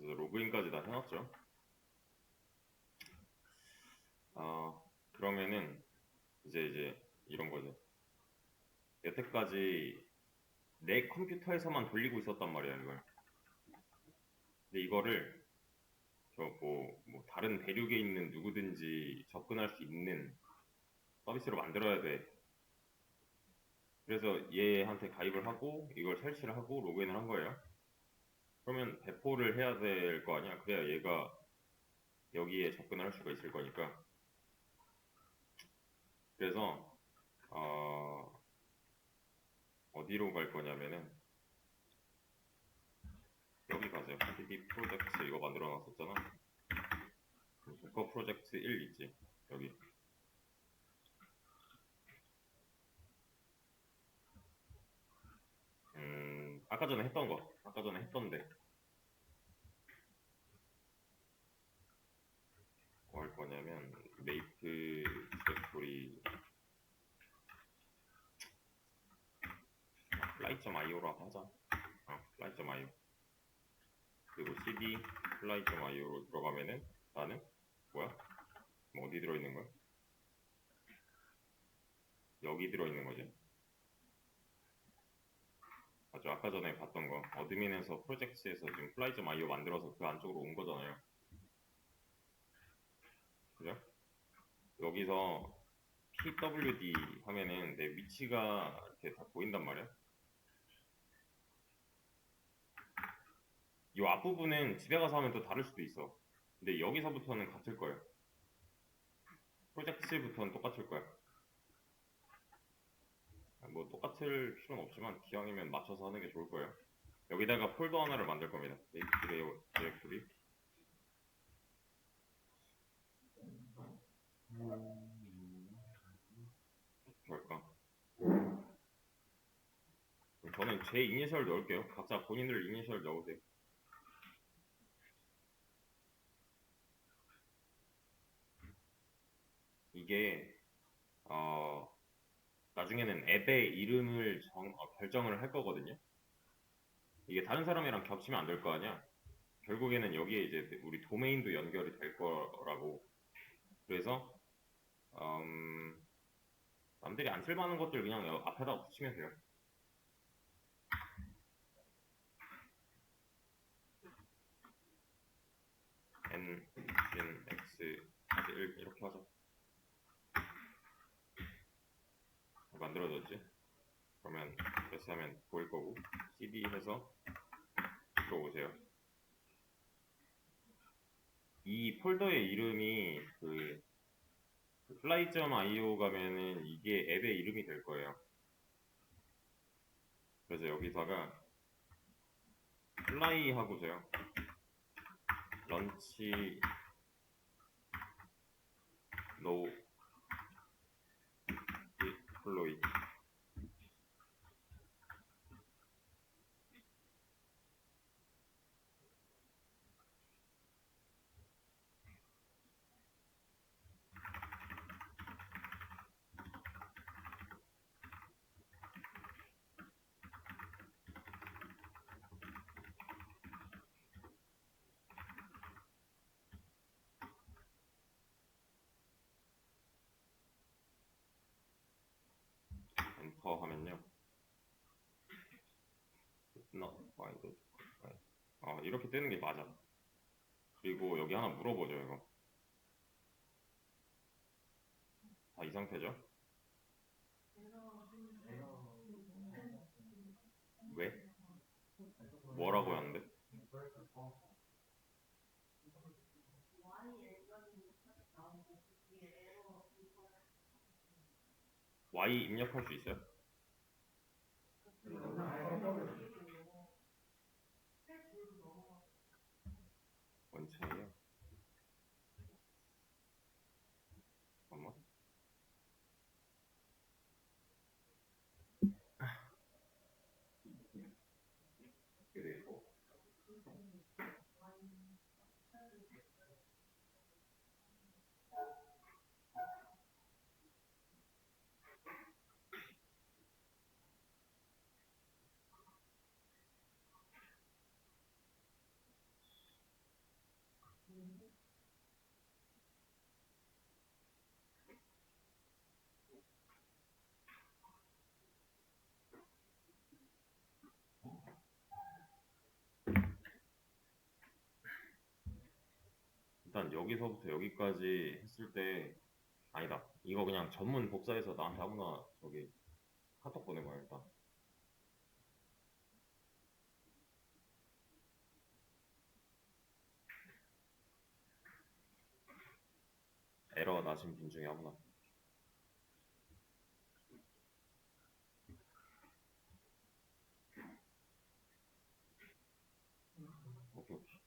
그래서 로그인까지 다 해놨죠. 아, 그러면은 이제 이제 이런 거죠. 여태까지 내 컴퓨터에서만 돌리고 있었단 말이야, 이걸. 근데 이거를 저 뭐, 뭐 다른 대륙에 있는 누구든지 접근할 수 있는 서비스로 만들어야 돼. 그래서 얘한테 가입을 하고 이걸 설치를 하고 로그인을 한 거예요. 그러면 배포를 해야 될 거 아니야? 그래야 얘가 여기에 접근을 할 수가 있을 거니까. 그래서 어, 어디로 갈 거냐면은 여기 가세요. PDD 프로젝트 이거 만들어 놨었잖아. 도커 프로젝트 1 있지. 여기. 음, 아까 전에 했던 거. 아까 전에 했던데. 뭐 할 거냐면, 메이플 디렉토리 fly.io로 하자. 어, fly.io. 그리고 cd fly.io로 들어가면은 나는 뭐야? 뭐 어디 들어있는 거야? 여기 들어있는 거지. 맞죠? 아까 전에 봤던 거. 어드민에서 프로젝트에서 지금 fly.io 만들어서 그 안쪽으로 온 거잖아요. 그죠? 여기서 pwd 하면은 내 위치가 이렇게 다 보인단 말이야. 이 앞부분은 집에 가서 하면 또 다를 수도 있어. 근데 여기서부터는 같을 거예요. 프로젝트부터는 똑같을 거야. 뭐 똑같을 필요는 없지만 기왕이면 맞춰서 하는 게 좋을 거예요. 여기다가 폴더 하나를 만들 겁니다. 메이크 디렉토리. 뭘까? 저는 제 이니셜 넣을게요. 각자 본인들 이니셜 넣으세요. 이게 어 나중에는 앱의 이름을 정- 어, 결정을 할 거거든요. 이게 다른 사람이랑 겹치면 안 될 거 아니야. 결국에는 여기에 이제 우리 도메인도 연결이 될 거라고. 그래서 음, 남들이 안 쓸만한 것들 그냥 여- 앞에다가 붙이면 돼요. n, n, x, 1 이렇게 하자. 만들어졌지? 하면 보일 거고 cd 해서 들어오세요. 이 폴더의 이름이 그, 그 fly.io 가면은 이게 앱의 이름이 될 거예요. 그래서 여기다가 fly 하고서요. 런치 no 플로이 엔터 하면요. not find. 아, 이렇게 뜨는 게 맞아. 그리고 여기 하나 물어보죠, 이거. 다이 상태죠? 왜? 뭐라고 하는데? Y 입력할 수 있어요? 잠깐만. 그리고 여기서부터 여기까지 했을 때 아니다. 이거 그냥 전문 복사해서 나한테 아무나 저기 카톡 보내봐 일단. 에러 나신 분 중에 아무나. 오케이 오케이.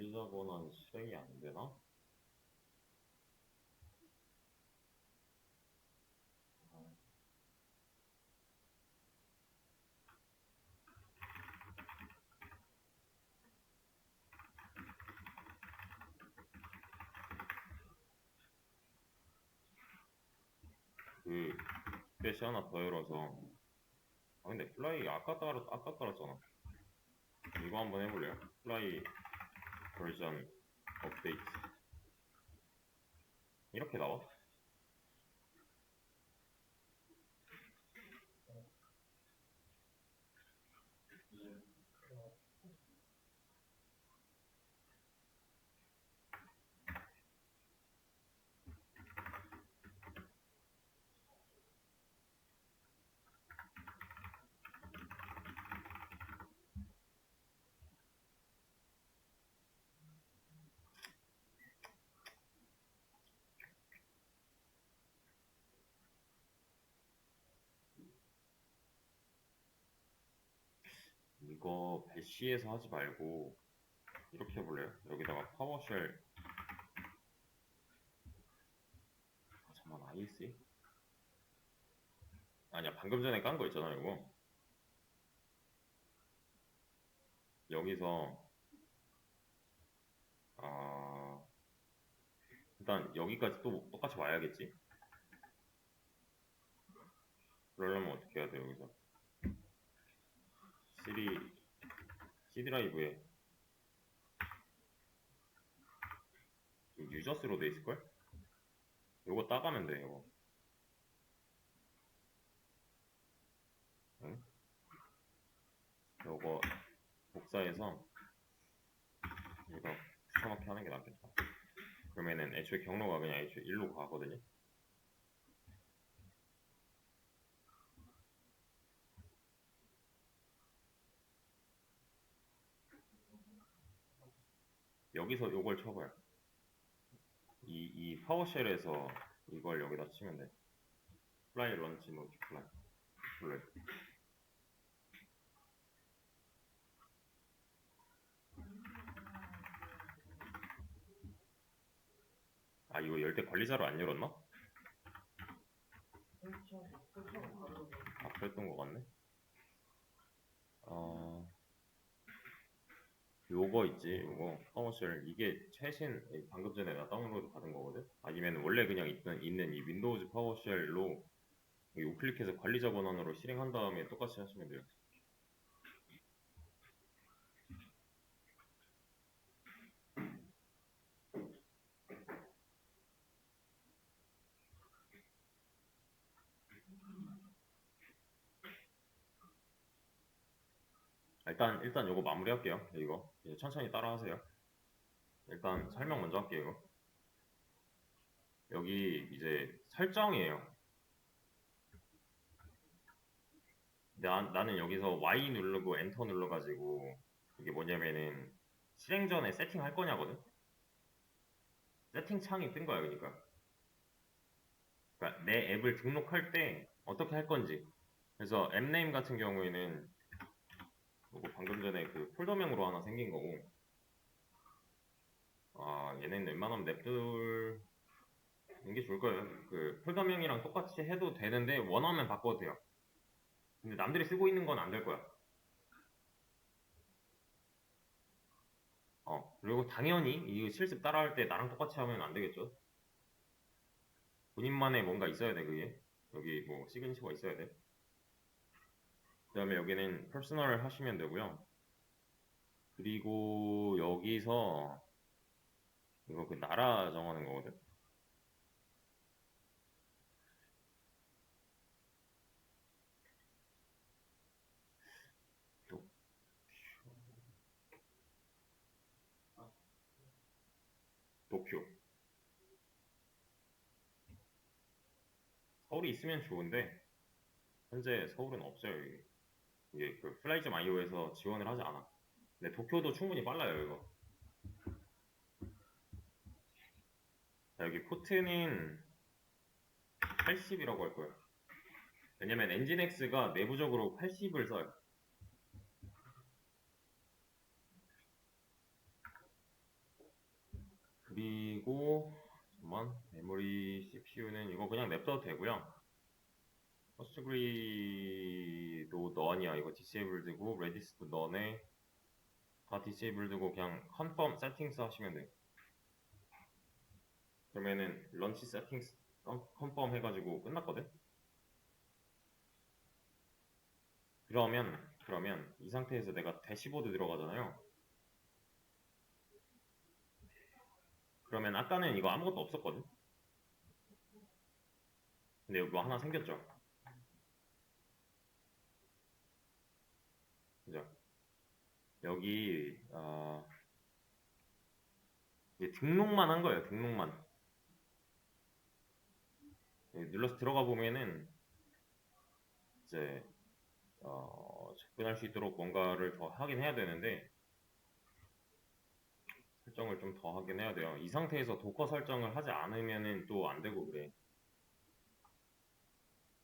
관리자 권한 실행이 안 되나? 그 스페시 하나 더 열어서 아 근데 플라이 아까 따라 아까 따랐잖아 이거 한번 해볼래요? 플라이 버전 업데이트 이렇게 나와? 이거 배시에서 하지 말고 이렇게 해볼래요? 여기다가 파워쉘 아, 잠깐만 IC? 아니야 방금 전에 깐 거 있잖아 이거 여기서 아 일단 여기까지 또 똑같이 와야겠지 그러려면 어떻게 해야 돼 여기서 CD C 드라이브에 유저스로 돼 있을걸? 요거 따가면 돼 이거 응? 요거 복사해서 이거 붙여넣기 하는 게 낫겠다 그러면은 애초에 경로가 그냥 애초에 일로 가거든요 여기서 요걸 쳐봐요. 이, 이 파워쉘에서 이걸 여기다 치면 돼. 플라이 런치 노티 플라이. 플라이. 아, 이거 열 때 관리자로 안 열었나? 아, 그랬던 것 같네. 어, 요거 있지, 요거 파워쉘 이게 최신 방금 전에 나 다운로드 받은 거거든. 아니면 원래 그냥 있던 있는 이 윈도우즈 파워쉘로 우클릭해서 관리자 권한으로 실행한 다음에 똑같이 하시면 돼요. 일단 일단 요거 마무리할게요. 이거 이제 천천히 따라하세요. 일단 설명 먼저 할게요. 이거. 여기 이제 설정이에요. 나, 나는 여기서 Y 누르고 엔터 눌러가지고 이게 뭐냐면은 실행 전에 세팅 할 거냐거든. 세팅 창이 뜬 거야, 그러니까. 그러니까 내 앱을 등록할 때 어떻게 할 건지. 그래서 앱 네임 같은 경우에는 요거 방금 전에 그 폴더명으로 하나 생긴 거고 아 얘네는 웬만하면 냅둘 이게 좋을 거예요. 그 폴더명이랑 똑같이 해도 되는데 원하면 바꿔도 돼요. 근데 남들이 쓰고 있는 건 안 될 거야. 어, 그리고 당연히 이 실습 따라할 때 나랑 똑같이 하면 안 되겠죠. 본인만의 뭔가 있어야 돼, 그게. 여기 뭐 시그니처가 있어야 돼. 그 다음에 여기는 퍼스널 하시면 되고요. 그리고 여기서 이거 그 나라 정하는 거거든. 또 도쿄. 서울이 있으면 좋은데 현재 서울은 없어요. 이게, 이게 그 플라이점 IO에서 지원을 하지 않아. 근데 도쿄도 충분히 빨라요, 이거. 자, 여기 포트는 80이라고 할 거예요. 왜냐면 엔진X가 내부적으로 80을 써요. 그리고 잠깐만 메모리 CPU는 이거 그냥 냅둬도 되고요. 퍼스트그리 도 넌이야. 이거 디세이블드고 레디스도 넌에 다 디세이블드고 그냥 컨펌 세팅스 하시면 돼요. 그러면은 런치 세팅스 컨펌 해가지고 끝났거든. 그러면 그러면 이 상태에서 내가 대시보드 들어가잖아요. 그러면 아까는 이거 아무것도 없었거든. 근데 여기 뭐 하나 생겼죠. 여기 어, 등록만 한 거예요. 등록만. 여기 눌러서 들어가 보면은 이제 어, 접근할 수 있도록 뭔가를 더 하긴 해야 되는데 설정을 좀 더 하긴 해야 돼요. 이 상태에서 도커 설정을 하지 않으면은 또 안 되고 그래.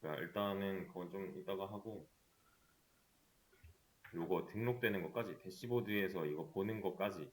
그러니까 일단은 그건 좀 이따가 하고 요거 등록되는 것까지 대시보드에서 이거 보는 것까지